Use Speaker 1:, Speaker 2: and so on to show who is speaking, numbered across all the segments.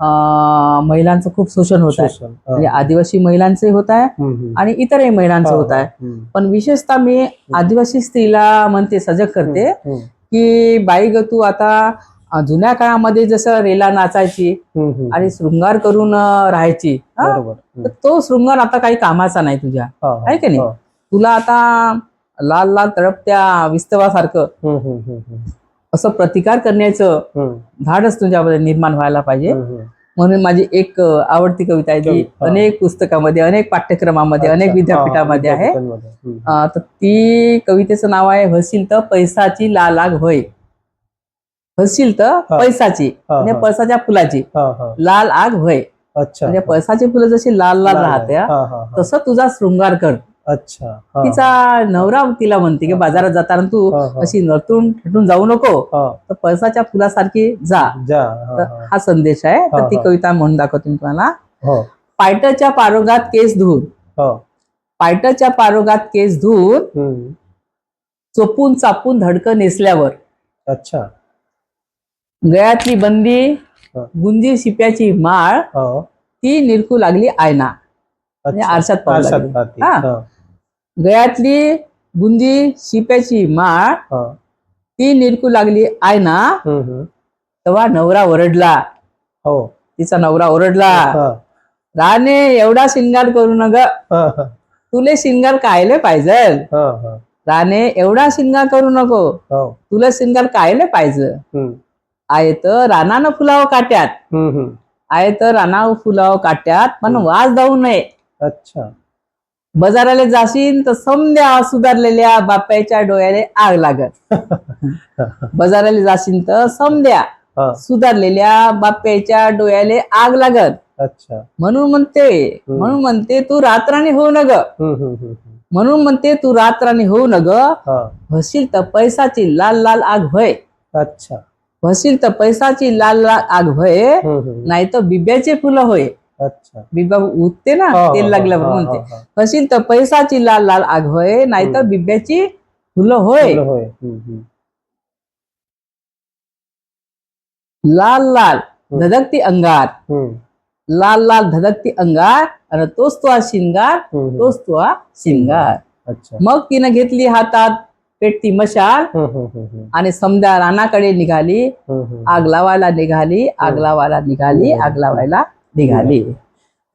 Speaker 1: अं, महिलांचं खूप शोषण होत आहे.
Speaker 2: हा.
Speaker 1: म्हणजे आदिवासी महिलांचे होत आहे. आणि इतरही महिलांचं होत आहे
Speaker 2: हम्म.
Speaker 1: पण विशेषतः मी आदिवासी स्त्रीला म्हणते सजग करते की बाई ग तू आता जुन्या काळामध्ये जसं रेला नाचायची. आणि शृंगार करून राहायची हा? तर तो शृंगार आता काही कामाचा नाही तुझ्या
Speaker 2: हा, हा.
Speaker 1: आहे की नाही?
Speaker 2: हा.
Speaker 1: तुला आता लाल लाल तळपत्या विस्तवासारखं असं प्रतिकार करण्याचं धाडस तुझ्यामध्ये निर्माण व्हायला पाहिजे. म्हणून माझी एक आवडती कविता आहे
Speaker 2: हा.
Speaker 1: अनेक पुस्तकामध्ये अनेक पाठ्यक्रमामध्ये अनेक. विद्यापीठामध्ये आहे तर ती कवितेचं नाव आहे हसील तर पैसाची लाल आग होय हसील तर. पैसाची म्हणजे. पळसाच्या फुलाची. लाल आग होय
Speaker 2: अच्छा
Speaker 1: म्हणजे पळसाची फुलं जशी लाल लाल राहते. तसं तुझा शृंगार कर
Speaker 2: अच्छा
Speaker 1: तिचा नवरा तिला म्हणते की. बाजारात जाताना तू. अशी नटून ठटून जाऊ नको. तर पळसाच्या फुलासारखी जा
Speaker 2: जा हा,
Speaker 1: संदेश आहे तर ती. कविता म्हणून दाखवते मी तुम्हाला
Speaker 2: हो
Speaker 1: पायटाच्या पारोगात केस धुवून
Speaker 2: हो
Speaker 1: पायटाच्या पारोगात केस धुवून. चोपून चापून धडकं नेसल्यावर
Speaker 2: अच्छा
Speaker 1: गळ्यातली बंदी. गुंजी शिप्याची माळ
Speaker 2: हो
Speaker 1: ती निरखू लागली आयना म्हणजे. आरशात पाहू लागली. गळ्यातली गुंजी शिप्याची माळ. ती निरखू लागली
Speaker 2: हम्म, हम्म.
Speaker 1: तेव्हा नवरा ओरडला
Speaker 2: हो
Speaker 1: तिचा नवरा ओरडला राणे एवढा शिंगार करू न ग. तुले शिंगार कायले पाहिजे. राणे एवढा शिंगार करू नको
Speaker 2: हो
Speaker 1: तुला शिंगार कायले पाहिजे. आहे तर रानानं फुलावं काट्यात. आहे तर रानावर फुलावं काट्यात पण. वास जाऊ नये
Speaker 2: अच्छा
Speaker 1: बाजाराला जाशील तर समद्या सुधारलेल्या बाप्याच्या डोळ्याले आग लागत बाजाराला जाशील तर समद्या
Speaker 2: हा.
Speaker 1: सुधारलेल्या बाप्याच्या डोळ्याले आग लागत
Speaker 2: अच्छा.
Speaker 1: म्हणून म्हणते म्हणून म्हणते तू रात्राणी होऊ न ग
Speaker 2: हम्म, हम्म, हम्म, हम्म.
Speaker 1: म्हणून म्हणते तू रात्राणी होऊ न ग
Speaker 2: हा.
Speaker 1: हसील तर पैसाची लाल लाल आग होय.
Speaker 2: अच्छा.
Speaker 1: हसील तर पैसाची लाल लाल आग होय.
Speaker 2: हम्म, हम्म.
Speaker 1: नाही तर बिब्याचे फुलं होय. बिब्या उठते ना तेल लागल्यावर म्हणते. हसील तर पैसाची लाल लाल आग होय नाही तर. बिब्याची फुलं होय. लाल लाल धधकती अंगार लाल लाल धधकती अंगार आणि तोच तो हा शिंगार. तोच तो हा शिंगार
Speaker 2: अच्छा
Speaker 1: मग तिनं घेतली हातात पेटती मशाल. आणि समद्या रानाकडे निघाली. आग लावायला निघाली आग लावायला निघाली आग लावायला निघाली.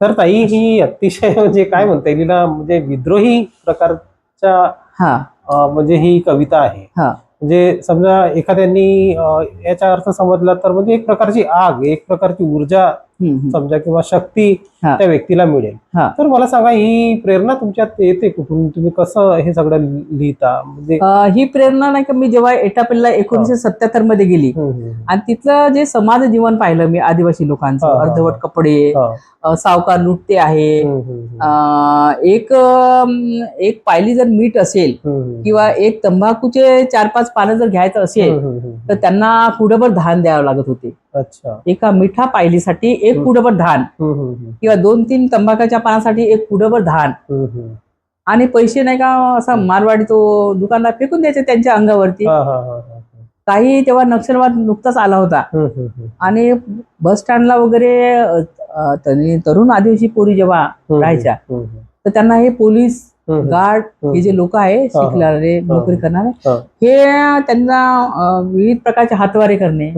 Speaker 2: तर ताई ही अतिशय म्हणजे काय म्हणता येईल? हिला म्हणजे विद्रोही प्रकारच्या
Speaker 1: हा.
Speaker 2: म्हणजे ही कविता आहे.
Speaker 1: हा.
Speaker 2: म्हणजे समजा एखाद्यांनी याचा अर्थ समजला तर म्हणजे एक प्रकारची आग एक प्रकारची ऊर्जा. समजा किंवा शक्ती. त्या व्यक्तीला मिळेल
Speaker 1: हा.
Speaker 2: तर मला सांगा ही प्रेरणा तुमच्यात येते कुठून तुम्ही कसं हे सगळं लिहिता म्हणजे
Speaker 1: ही प्रेरणा नाही का मी जेव्हा एटापल्ला एकोणीशे सत्याहत्तरमध्ये गेली आणि तिथलं जे समाज जीवन पाहिलं मी आदिवासी लोकांचं अर्धवट. कपडे सावकार लुटते आहे एक एक पायली जर मीठ असेल. किंवा एक तंबाखूचे चार पाच पानं जर घ्यायचं असेल. तर त्यांना कुडभर धान द्यावं लागत होते
Speaker 2: अच्छा
Speaker 1: एका मिठा पायलीसाठी एक. कुडभर धान. किंवा दोन तीन तंबाखाच्या पानासाठी एक कुडभर धान. आणि पैसे नाही का असा मारवाडी तो दुकानदार फेकून द्यायचे त्यांच्या अंगावरती
Speaker 2: हा, हा, हा, हा.
Speaker 1: काही तेव्हा नक्षलवाद नुकताच आला होता. आणि बस स्टँडला वगैरे तरुण आदिवासी पोरी जेव्हा राहायच्या. तर त्यांना हे पोलीस गार्ड. हे जे लोक आहे. शिकणारे नोकरी करणारे
Speaker 2: हा.
Speaker 1: त्यांना विविध प्रकारचे हातवारे करणे.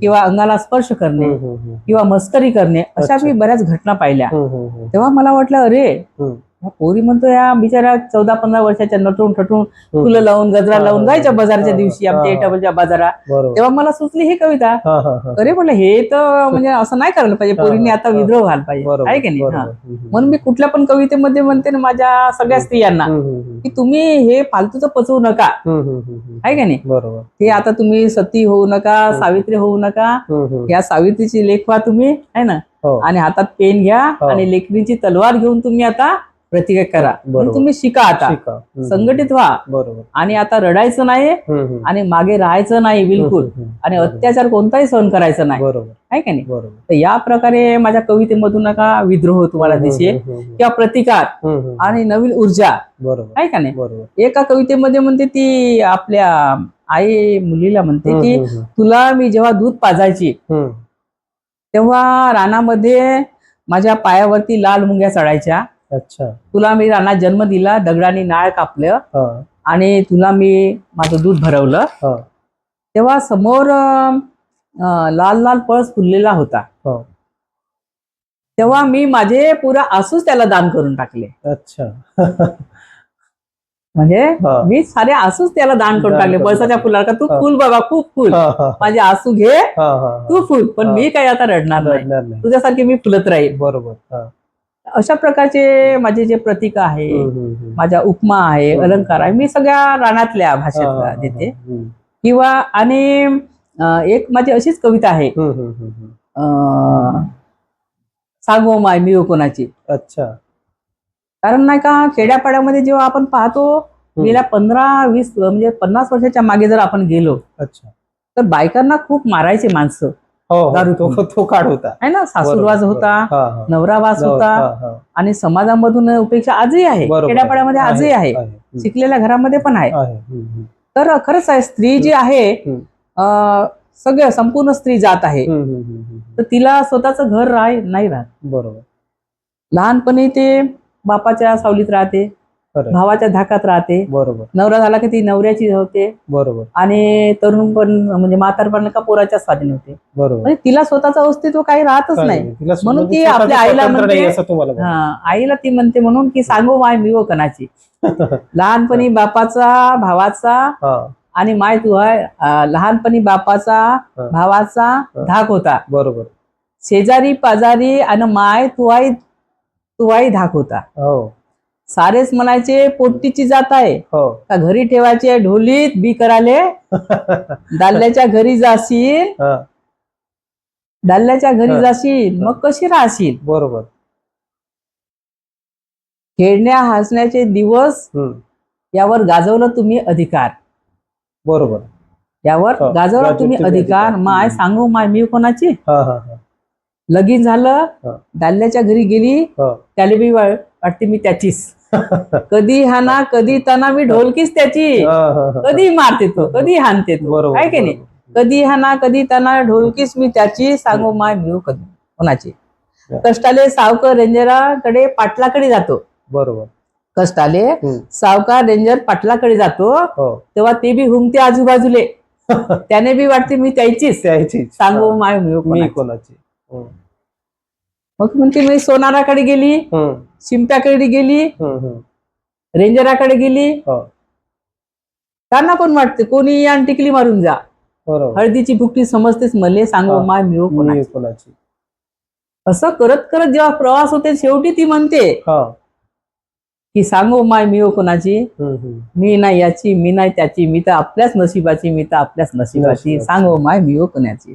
Speaker 1: किंवा अंगाला स्पर्श करणे. किंवा मस्करी करणे अशा. मी बऱ्याच घटना पाहिल्या. तेव्हा मला वाटलं अरे पोरी म्हणतो या बिचाऱ्या चौदा पंधरा वर्षाच्या नटून ठटून फुलं लावून गजरा लावून जायच्या बाजारच्या दिवशी आमच्या. एटापलच्या बाजारात तेव्हा मला सुचली ही कविता. अरे म्हणलं हे तर म्हणजे असं नाही करायला पाहिजे पोरींनी आता. विद्रोह व्हायला पाहिजे आहे की नाही. म्हणून मी कुठल्या पण कवितेमध्ये म्हणते ना माझ्या सगळ्या स्त्रियांना. की तुम्ही हे फालतूचं पचवू नका. आहे का नाही हे आता तुम्ही सती होऊ नका. सावित्री होऊ नका. या सावित्रीची लेखवा तुम्ही आहे ना
Speaker 2: हो.
Speaker 1: आणि हातात पेन घ्या
Speaker 2: हो.
Speaker 1: आणि लेखणीची तलवार घेऊन तुम्ही आता प्रतिकार करा
Speaker 2: बरोबर.
Speaker 1: म्हणून तुम्ही शिका आता
Speaker 2: शिका. हम्म,
Speaker 1: संघटित व्हा
Speaker 2: बरोबर
Speaker 1: आणि आता रडायचं नाही
Speaker 2: हम्म, हम्म.
Speaker 1: आणि मागे राहायचं नाही बिलकुल
Speaker 2: हम्म, हम्म.
Speaker 1: आणि
Speaker 2: बरोबर.
Speaker 1: अत्याचार कोणताही सहन करायचं नाही
Speaker 2: बरोबर
Speaker 1: आहे का नाही
Speaker 2: बरोबर
Speaker 1: तर या प्रकारे माझ्या कवितेमधून नका विद्रोह तुम्हाला दिसेल
Speaker 2: हम्म, हम्म,
Speaker 1: किंवा प्रतिकार
Speaker 2: हम्म, हम्म.
Speaker 1: आणि नवीन ऊर्जा
Speaker 2: बरोबर
Speaker 1: आहे का नाही
Speaker 2: बरोबर
Speaker 1: एका कवितेमध्ये म्हणते ती आपल्या आई मुलीला म्हणते की
Speaker 2: हम्म, हम्म.
Speaker 1: तुला मी जेव्हा दूध पाजायची
Speaker 2: हम्म.
Speaker 1: तेव्हा रानामध्ये माझ्या पायावरती लाल मुंग्या चढायच्या
Speaker 2: अच्छा.
Speaker 1: तुला मी रानात जन्म दिला दगडाने नाळ कापलं
Speaker 2: हा.
Speaker 1: आणि तुला मी माझं दूध भरवलं.
Speaker 2: हा.
Speaker 1: तेव्हा समोर अं, लाल लाल पळस फुललेला होता.
Speaker 2: हा.
Speaker 1: तेव्हा मी माझे पुरा आसूच त्याला दान करून टाकले.
Speaker 2: अच्छा.
Speaker 1: म्हणजे
Speaker 2: हा.
Speaker 1: मी सारे आसूच त्याला दान करून
Speaker 2: दान
Speaker 1: टाकले.
Speaker 2: करून
Speaker 1: पळसाच्या फुलाला का तू
Speaker 2: हा.
Speaker 1: फुल बाबा खूप फुल.
Speaker 2: हा, हा,
Speaker 1: माझे आसू घे
Speaker 2: हा, हा,
Speaker 1: तू फुल. पण
Speaker 2: हा.
Speaker 1: मी काही आता रडणार नाही.
Speaker 2: रडणार नाही.
Speaker 1: तुझ्यासारखी मी फुलत राहील
Speaker 2: बरोबर. हा.
Speaker 1: अशा प्रकाचे माझे जे प्रतीक आहे. माझ्या उपमा आहे. अलंकार आहे मी सगळ्या रानातल्या
Speaker 2: हा,
Speaker 1: देते. किंवा आणि एक माझी अशीच कविता आहे. सांगो माय मी कोणाची.
Speaker 2: अच्छा.
Speaker 1: कारण नाही का खेड्यापाड्यामध्ये जेव्हा आपण पाहतो गेल्या पंधरा वीस म्हणजे पन्नास वर्षाच्या मागे जर आपण गेलो
Speaker 2: अच्छा.
Speaker 1: तर बायकांना खूप मारायचे माणसं. दारू
Speaker 2: तो तो काढ होता
Speaker 1: आहे ना सासूरवाज होता
Speaker 2: हा, हा.
Speaker 1: नवरावास
Speaker 2: हा,
Speaker 1: होता
Speaker 2: हा.
Speaker 1: आणि समाजामधून उपेक्षा आजही आहे. खेड्यापाड्यामध्ये आजही आहे. शिकलेल्या घरामध्ये पण आहे. तर खरंच आहे स्त्री जी आहे सगळं संपूर्ण स्त्री जात आहे. तर तिला स्वतःचं घर राह नाही राहत
Speaker 2: बरोबर
Speaker 1: लहानपणी ते बापाच्या सावलीत राहते. भावाच्या धाकात राहते.
Speaker 2: बरोबर.
Speaker 1: नवरा झाला की ती नवऱ्याची होते.
Speaker 2: बरोबर.
Speaker 1: आणि तरुण पण म्हणजे म्हातारपण का पोराच्या स्वाधीन होते.
Speaker 2: बरोबर.
Speaker 1: म्हणजे तिला स्वतःचं अस्तित्व काही राहतच नाही. म्हणून ती आपल्या आईला म्हणते-. हा आईला ती म्हणते म्हणून की सांगू माय मी व कणाची. लहानपणी बापाचा भावाचा आणि माय तू लहानपणी बापाचा. भावाचा धाक होता.
Speaker 2: बरोबर.
Speaker 1: शेजारी पाजारी आणि माय तू आई तू आई धाक होता.
Speaker 2: हो.
Speaker 1: सारेच म्हणायचे पोट्टीची जात आहे.
Speaker 2: हो.
Speaker 1: का घरी ठेवायचे ढोलीत बी कराले दाल्ल्याच्या घरी जाशील? दाल्ल्याच्या घरी. जाशील? मग कशी राहशील?
Speaker 2: बरोबर.
Speaker 1: खेळण्या हसण्याचे दिवस. यावर गाजवलं तुम्ही अधिकार.
Speaker 2: बरोबर.
Speaker 1: यावर
Speaker 2: हो,
Speaker 1: गाजवला तुम्ही अधिकार. माय. सांगू माय मी कोणाची? लगीन झालं. दाल्ल्याच्या घरी गेली. त्याला बी वाटते मी त्याचीच. कधी हाना कधी तना मी ढोलकीच त्याची.
Speaker 2: हा, हा, हा.
Speaker 1: कधी मारते तो कधी हानते तो.
Speaker 2: बरोबर
Speaker 1: आहे की नाही. कधी हाना कधी तना ढोलकीच मी त्याची सांगू माय मिळू कधी. कोणाची?
Speaker 2: हा.
Speaker 1: कष्टाले सावकर रेंजराकडे पाटलाकडे जातो.
Speaker 2: बरोबर.
Speaker 1: कष्टाले. सावकार रेंजर पाटलाकडे जातो.
Speaker 2: हो.
Speaker 1: तेव्हा ते बी हुमते आजूबाजूले. त्याने बी वाटते मी त्याचीच.
Speaker 2: त्याची
Speaker 1: सांगू माय मिळू
Speaker 2: मी
Speaker 1: कोणाची. मग म्हणते मी सोनाराकडे गेली
Speaker 2: हम्म,
Speaker 1: शिंप्याकडे गेली. रेंजराकडे गेली.
Speaker 2: हो.
Speaker 1: त्यांना पण वाटते कोणी या आणि टिकली मारून जा. हळदीची भुकटी समजतेच मले सांगू. माय मिळू कोणाची. असं करत करत जेव्हा प्रवास होते शेवटी ती म्हणते की सांगू माय मिळू कोणाची. मी नाही याची मी नाही त्याची मी तर आपल्याच नशिबाची मी तर आपल्याच नशिबाची. सांगू माय मिळू कोणाची.